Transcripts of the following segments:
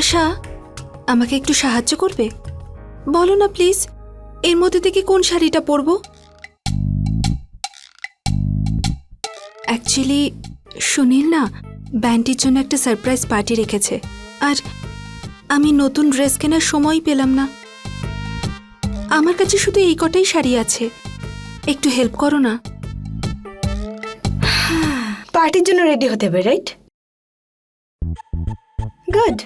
নাতাশা আমাকে একটু সাহায্য করবে? বলো না, প্লিজ। এর মধ্যে থেকে কোন শাড়িটা পরবো? অ্যাকচুয়ালি, সুনীল না ব্যান্ডটির জন্য একটা সারপ্রাইজ পার্টি রেখেছে। আর আমি নতুন ড্রেস কেনার সময় পেলাম না। আমার কাছে শুধু এই কটাই শাড়ি আছে। একটু হেল্প করো না। পার্টির জন্য রেডি হতে হবে, রাইট? গুড।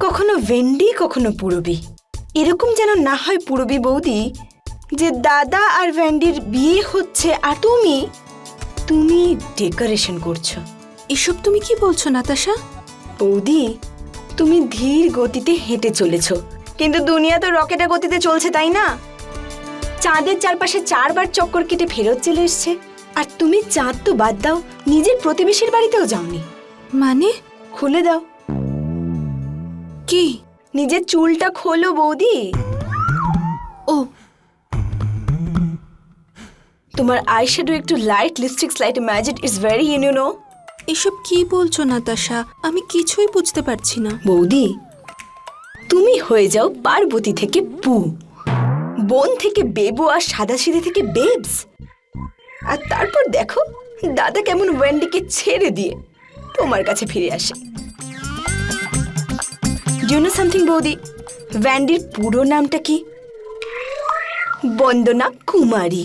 কখনো ভেন্ডি কখনো পুরবি। এরকম যেন না হয় পুরবি বৌদি যে দাদা আর ভ্যান্ডির বিয়ে হচ্ছে আর তুমি তুমি ডেকোরেশন করছ। এসব তুমি কি বলছো নাতাশা? বৌদি তুমি ধীর গতিতে হেঁটে চলেছ। কিন্তু দুনিয়া তো রকেটের গতিতে চলছে তাই না? চাঁদের চারপাশে চারবার চক্কর কেটে ফেরত চলে এসছে। আর তুমি চাঁদ তো বাদ দাও নিজের প্রতিবেশীর বাড়িতেও যাওনি। মানে? খুলে দাও। কি? নিজের চুলটা খোলো বৌদি। ও। তোমার আইশ্যাডো একটু light lipstick light magic is very you know এসব কি বলছো নাতাশা? আমি কিছুই বুঝতে পারছি না। বৌদি তুমি হয়ে যাও পার্বতী থেকে পু। বোন থেকে বেবু আর সাদা সাদাসিধে থেকে বেবস আর তারপর দেখো দাদা কেমন ওয়েন্ডিকে ছেড়ে দিয়ে তোমার কাছে ফিরে আসে। ইউ নো সামথিং বৌদি ভ্যান্ডির পুরো নামটা কি বন্দনা কুমারী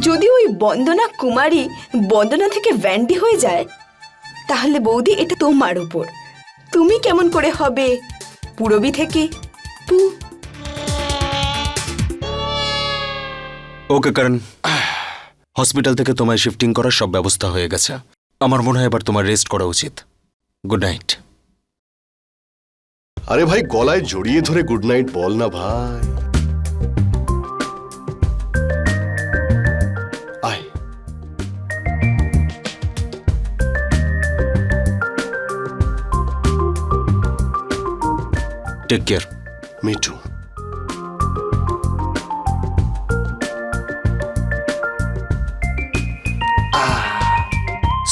যদি ওই বন্দনা কুমারী বন্দনা থেকে ভ্যান্ডি হয়ে যায় তাহলে বৌদি এটা তোমার উপর তুমি কেমন করে হবে পুরবি থেকে পু ওকে কারণ হসপিটাল থেকে তোমায় শিফটিং করার সব ব্যবস্থা হয়ে গেছে। আমার মনে হয় এবার তোমার রেস্ট করা উচিত। গুড নাইট আরে ভাই গলায় জড়িয়ে ধরে গুড নাইট বল না ভাই। আয়। টেক কেয়ার মিটু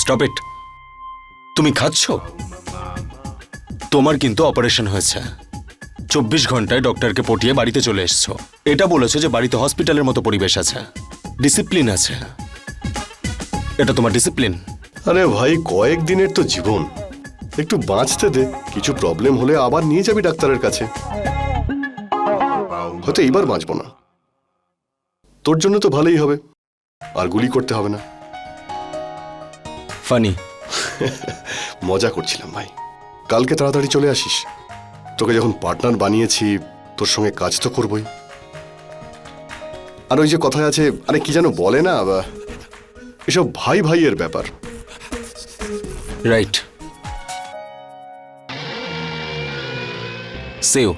স্টপ ইট তুমি খাচ্ছ? তোমার কিন্তু অপারেশন হয়েছে। চব্বিশ ঘন্টায় ডক্টরকে পটিয়ে বাড়িতে চলে এসছো। এটা বলেছ যে বাড়িতে হসপিটালের মতো পরিবেশ আছে। ডিসিপ্লিন আছে। এটা তোমার ডিসিপ্লিন। আরে ভাই কয়েক দিনের তো জীবন। একটু বাঁচতে দে কিছু প্রবলেম হলে আবার নিয়ে যাবি ডাক্তারের কাছে। হয়তো এইবার বাঁচবো না। তোর জন্য তো ভালোই হবে। আর গুলি করতে হবে না। ফানি। মজা করছিলাম ভাই। কালকে তাড়াতাড়ি চলে আসিস। তোকে যখন পার্টনার বানিয়েছি, তোর সঙ্গে কাজ তো করবই। আর ওই যে কথায় আছে, আরে কি যেন বলে না এসব ভাই ভাইয়ের ব্যাপার। রাইট। সেও।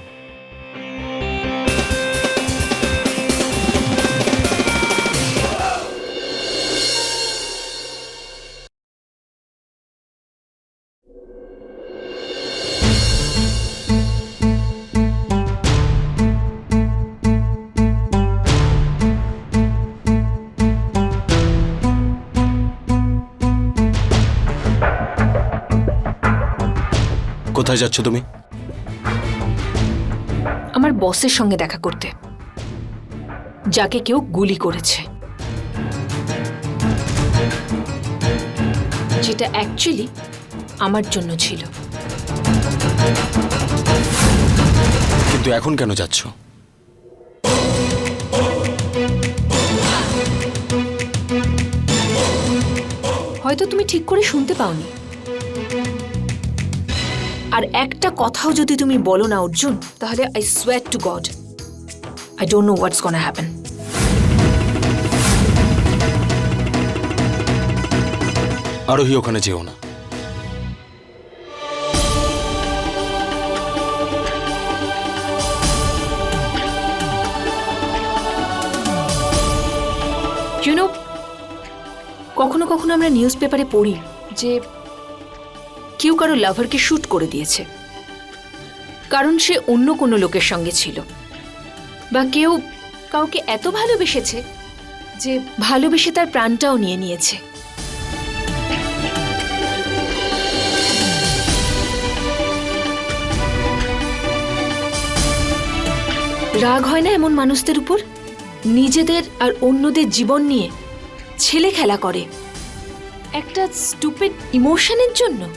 কোথায় যাচ্ছ তুমি? আমার বসের সঙ্গে দেখা করতে। যাকে কেউ গুলি করেছে। যেটা অ্যাকচুয়ালি আমার জন্য ছিল। কিন্তু এখন কেন যাচ্ছ? হয়তো তুমি ঠিক করে শুনতে পাওনি। আর একটা কথাও যদি তুমি বলো না অর্জুন তাহলে I swear to God I don't know what's gonna happen Arohi ওখানে যেও না। ইউনো কখনো কখনো আমরা নিউজ পেপারে পড়ি যে কেউ কারও লাভারকে শ্যুট করে দিয়েছে। কারণ সে অন্য কোনো লোকের সঙ্গে ছিল। বা কেউ কাউকে এত ভালোবেসেছে যে ভালোবেসে তার প্রাণটাও নিয়ে নিয়েছে। রাগ হয় না এমন মানুষদের উপর? নিজেদের আর অন্যদের জীবন নিয়ে ছেলে খেলা করে। একটা স্টুপেড ইমোশনের জন্য?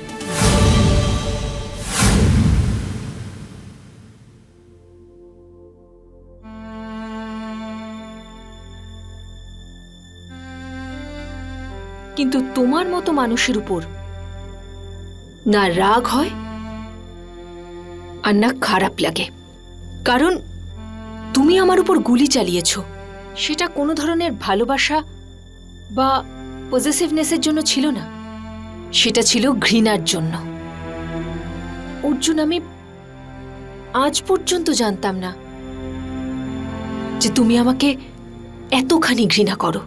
কিন্তু তোমার মতো মানুষের উপর। না রাগ হয়, আর না খারাপ লাগে। কারণ তুমি আমার উপর গুলি চালিয়েছ। সেটা কোনো ধরনের ভালোবাসা বা পজিটিভনেসের জন্য ছিল না। সেটা ছিল ঘৃণার জন্য। অর্জুন, আমি আজ পর্যন্ত জানতাম না যে তুমি আমাকে এতখানি ঘৃণা করো।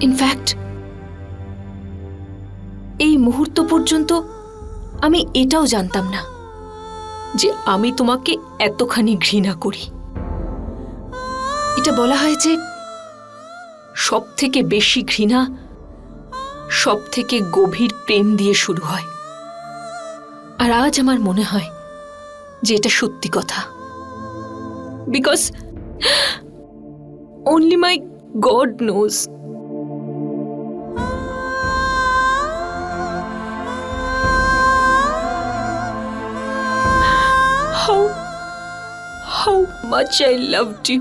ইনফ্যাক্ট এই মুহূর্ত পর্যন্ত আমি এটাও জানতাম না যে আমি তোমাকে এতখানি ঘৃণা করি। এটা বলা হয় যে সব থেকে বেশি ঘৃণা সব থেকে গভীর প্রেম দিয়ে শুরু হয়। আর আজ আমার মনে হয় যে এটা সত্যি কথা। Because only my God knows much I loved you.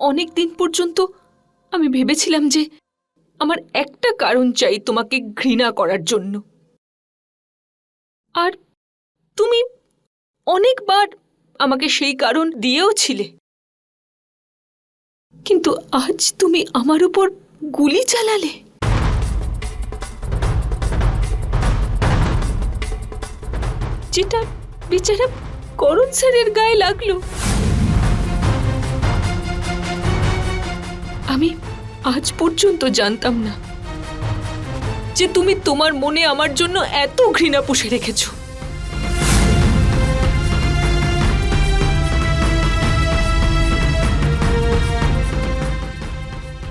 অনেক দিন পর্যন্ত আমি ভেবেছিলাম যে আমার একটা কারণ চাই তোমাকে ঘৃণা করার জন্য আর তুমি অনেকবার আমাকে সেই কারণ দিয়েও ছিলে কিন্তু আজ তুমি আমার উপর গুলি চালালে। যেটা বেচারা করণ স্যারের গায়ে লাগল। আমি আজ পর্যন্ত জানতাম না যে তুমি তোমার মনে আমার জন্য এত ঘৃণা পুষে রেখেছো।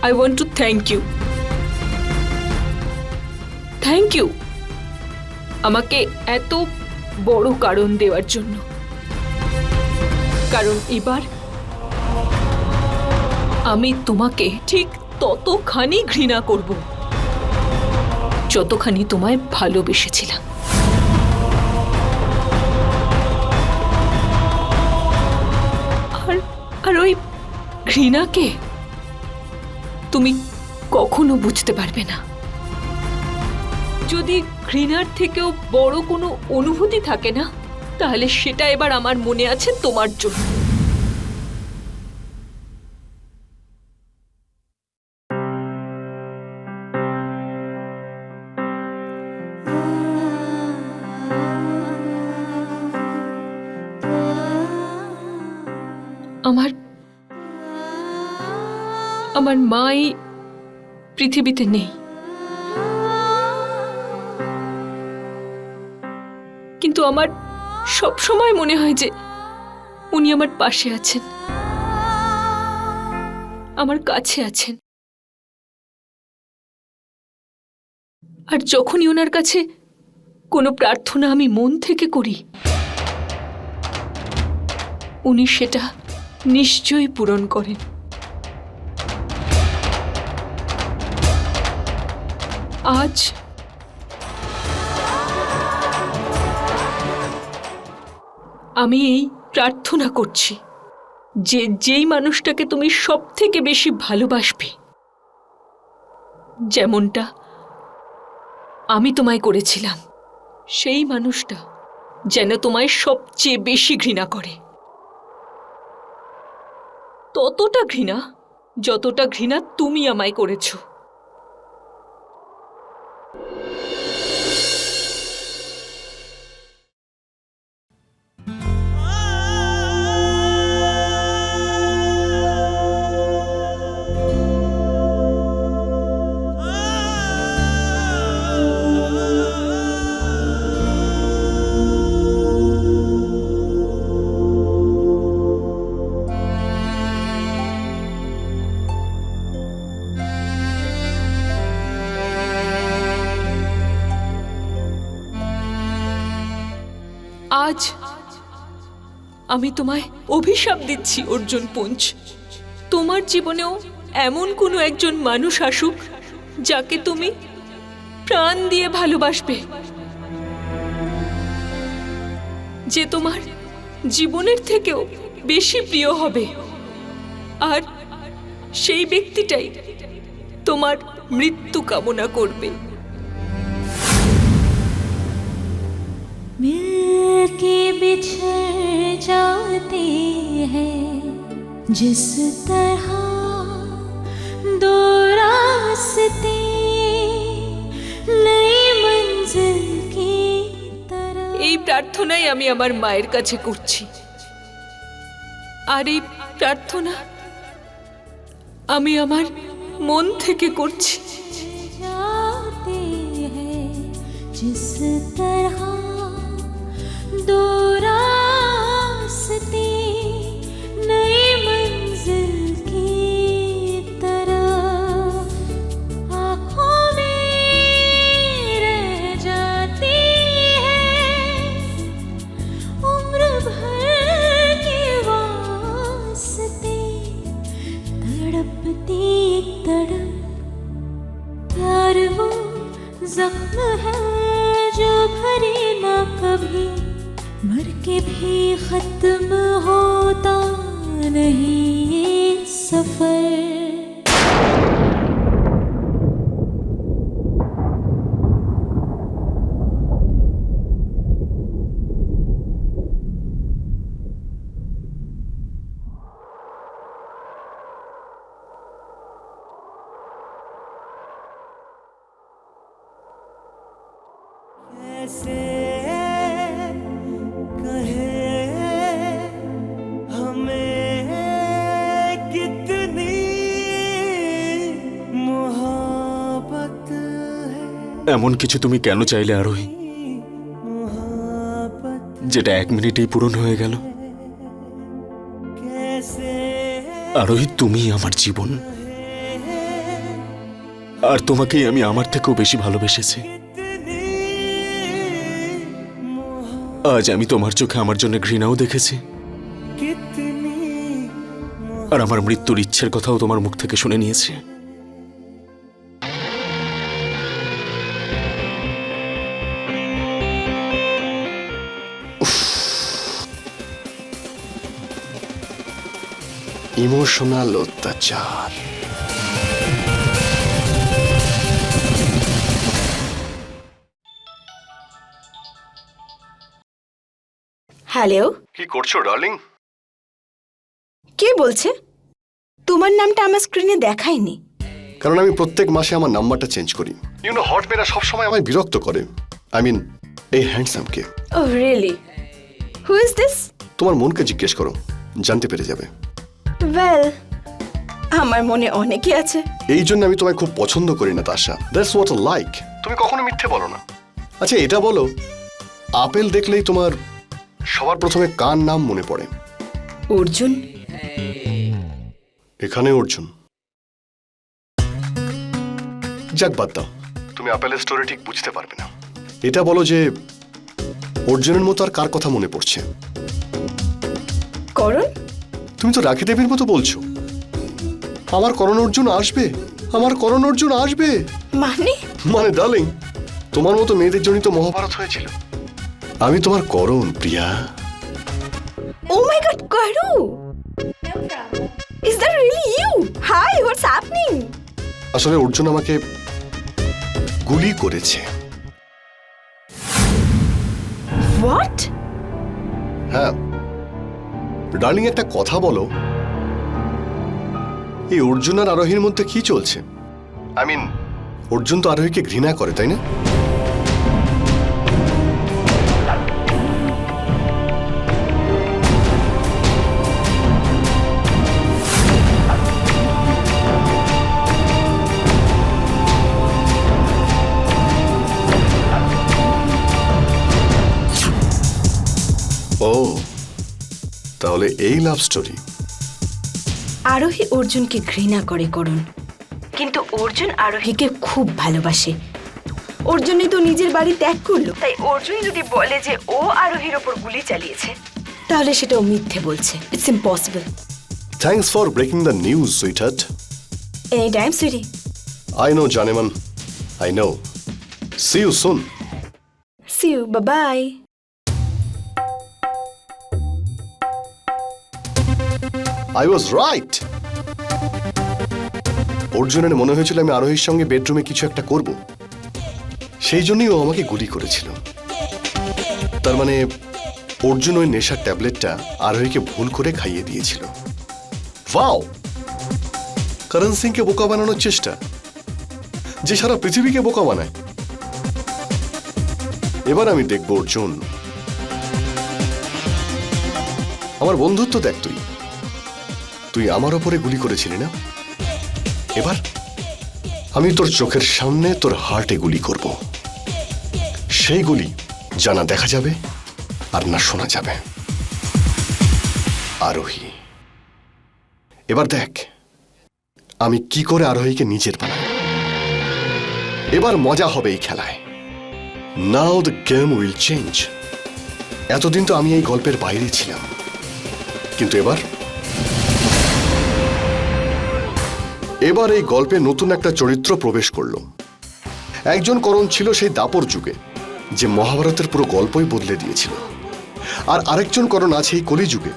I want to thank you thank you আমাকে এত বড় কারণ দেওয়ার জন্য। কারণ এবার আমি তোমাকে ঠিক ততখানি ঘৃণা করব, যতখানি তোমায় ভালোবেসেছিলাম। আর আর ওই ঘৃণাকে তুমি কখনো বুঝতে পারবে না। যদি ঘৃণার থেকেও বড় কোনো অনুভূতি থাকে না, তাহলে সেটা এবার আমার মনে আছে তোমার জন্য। আমার আমার মাই পৃথিবীতে নেই। কিন্তু আমার সব সময় মনে হয় যে উনি আমার পাশে আছেন, আমার কাছে আছেন। আর যখনই ওনার কাছে কোনো প্রার্থনা আমি মন থেকে করি, উনি সেটা নিশ্চয়ই পূরণ করেন। আজ আমি এই প্রার্থনা করছি যে যেই মানুষটাকে তুমি সব থেকে বেশি ভালোবাসবে, যেমনটা আমি তোমায় করেছিলাম, সেই মানুষটা যেন তোমায় সবচেয়ে বেশি ঘৃণা করে। ততটা ঘৃণা, যতটা ঘৃণা তুমি আমায় করেছ। আমি তোমায় অভিশাপ দিচ্ছি, অর্জুন পুঞ্জ। তোমার জীবনেও এমন কোনো একজন মানুষ আসুক, যাকে তুমি প্রাণ দিয়ে ভালোবাসবে, যে তোমার জীবনের থেকেও বেশি প্রিয় হবে। আর সেই ব্যক্তিটাই তোমার মৃত্যু কামনা করবে। मिलके बिछड़ जाते हैं जिस तरह दो रास्ते नई मंजिल की तरफ এই প্রার্থনাই আমি আমার মায়ের কাছে করছি আর এই প্রার্থনা আমি আমার মন থেকে করছি जाते हैं जिस तरह जख्म है जो भरे ना कभी। मर के भी खत्म होता नहीं ये सफर कैसे এমন কিছু তুমি কেন চাইলে, আরোহী? যেটা এক মিনিটেই পূরণ হয়ে গেল। আরোহী তুমি আমার জীবন। আর তোমাকেই আমি আমার থেকেও বেশি ভালোবেসেছি। আজ আমি তোমার চোখে আমার জন্য ঘৃণাও দেখেছি। আর আমার মৃত্যুর ইচ্ছের কথাও তোমার মুখ থেকে শুনে নিয়েছি। ইমোশনাল অত্যাচার। হ্যালো? কি করছ ডার্লিং? কে বলছে? তোমার নামটা আমার স্ক্রিনে দেখায়নি। কারণ আমি প্রত্যেক মাসে আমার নাম্বারটা চেঞ্জ করি। ইউ নো হট মেয়েরা সবসময় আমায় বিরক্ত করে। আই মিন এই হ্যান্ডসামকে। Oh really who is this তোমার মনকে জিজ্ঞেস করো জানতে পেরে যাবে। ওয়েল আমার মনে অনেকে আছে। এই জন্য আমি তোমায় খুব পছন্দ করি না তাশা দ্যাটস হোয়াট লাইক তুমি কখনো মিথ্যে বলো না। আচ্ছা এটা বলো আপেল দেখলেই তোমার সবার প্রথমে কার নাম মনে পড়ে? অর্জুন। এখানে অর্জুন। যাক বাদ দাও। তুমি আপেলের স্টোরি ঠিক বুঝতে পারবে না। এটা বলো যে অর্জুনের মতো আর কার কথা মনে পড়ছে? করণ? তুমি তো রাখি দেবীর মতো বলছো। আমার করণ অর্জুন আসবে। আমার করণ অর্জুন আসবে। মানে? মানে ডার্লিং তোমার মতো মেয়েদের জন্যই তো মহাভারত হয়েছিল। আমি তোমার Karan Priya. Oh my God Karu! Is that really you hi what's happening আসলে অর্জুন আমাকে গুলি করেছে। হোয়াট হ্যাঁ ডার্লিং একটা কথা বলো। এই অর্জুন আর আরোহীর মধ্যে কি চলছে? আই মিন অর্জুন তো আরোহীকে ঘৃণা করে তাই না? ও তাহলে এই লাভ স্টোরি আরোহী অর্জুনকে ঘৃণা করে করুন কিন্তু অর্জুন আরোহীকে খুব ভালোবাসে। অর্জুনই তো নিজের বাড়ি ত্যাগ করল। তাই অর্জুন যদি বলে যে ও আরোহীর ওপর গুলি চালিয়েছে তাহলে সেটা ও মিথ্যে বলছে। It's impossible thanks for breaking the news sweet any time sweetie I know জানেমান I know see you soon see you bye I was right অর্জুনের মনে হয়েছিল আমি আরোহীর সঙ্গে বেডরুমে কিছু একটা করব। সেই জন্যই ও আমাকে গুলি করেছিল। তার মানে অর্জুন ওই নেশার ট্যাবলেটটা আরোহীকে ভুল করে খাইয়ে দিয়েছিল। ওয়াও! করণ সিংকে বোকা বানানোর চেষ্টা। যে সারা পৃথিবীকে বোকা বানায়। এবার আমি দেখব অর্জুন। আমার বন্ধুত্ব দেখ তুই। তুই আমার ওপরে গুলি করেছিলি না? এবার আমি তোর চোখের সামনে তোর হার্টে গুলি করব। সেই গুলি জানা দেখা যাবে আর না শোনা যাবে। আরোহী, এবার দেখ, আমি কি করে আরোহীকে নিজের বানাই এবার মজা হবে এই খেলায়। Now the game will change এতদিন তো আমি এই গল্পের বাইরে ছিলাম। কিন্তু এবার এবার এই গল্পে নতুন একটা চরিত্র প্রবেশ করল। একজন করণ ছিল সেই দাপর যুগে, যে মহাভারতের পুরো গল্পই বদলে দিয়েছিল। আর আরেকজন করণ আছে এই কলিযুগে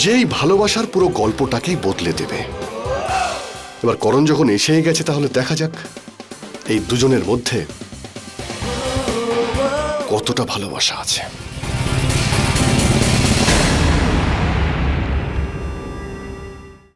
যে এই ভালোবাসার পুরো গল্পটাকেই বদলে দেবে। এবার করণ যখন এসেই গেছে, তাহলে দেখা যাক এই দুজনের মধ্যে কতটা ভালোবাসা আছে।